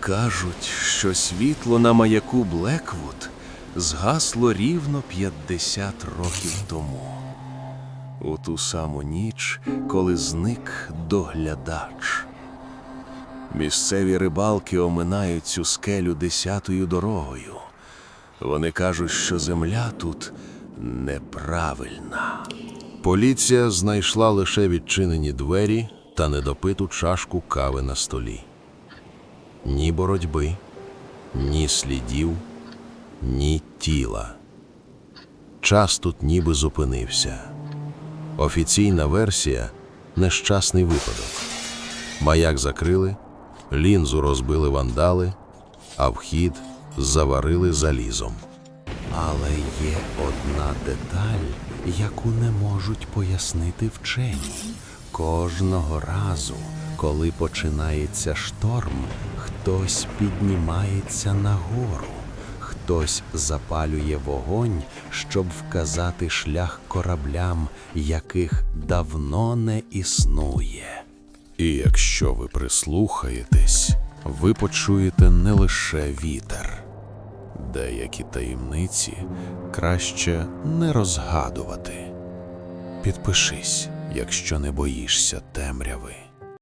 Кажуть, що світло на маяку Блеквуд згасло рівно 50 років тому. У ту саму ніч, коли зник доглядач. Місцеві рибалки оминають цю скелю десятою дорогою. Вони кажуть, що земля тут неправильна. Поліція знайшла лише відчинені двері та недопиту чашку кави на столі. Ні боротьби, ні слідів, ні тіла. Час тут ніби зупинився. Офіційна версія нещасний випадок. Маяк закрили, лінзу розбили вандали, а вхід заварили залізом. Але є одна деталь, яку не можуть пояснити вчені. Кожного разу, коли починається шторм, хтось піднімається нагору, хтось запалює вогонь, щоб вказати шлях кораблям, яких давно не існує. І якщо ви прислухаєтесь, ви почуєте не лише вітер. Деякі таємниці краще не розгадувати. Підпишись, якщо не боїшся темряви.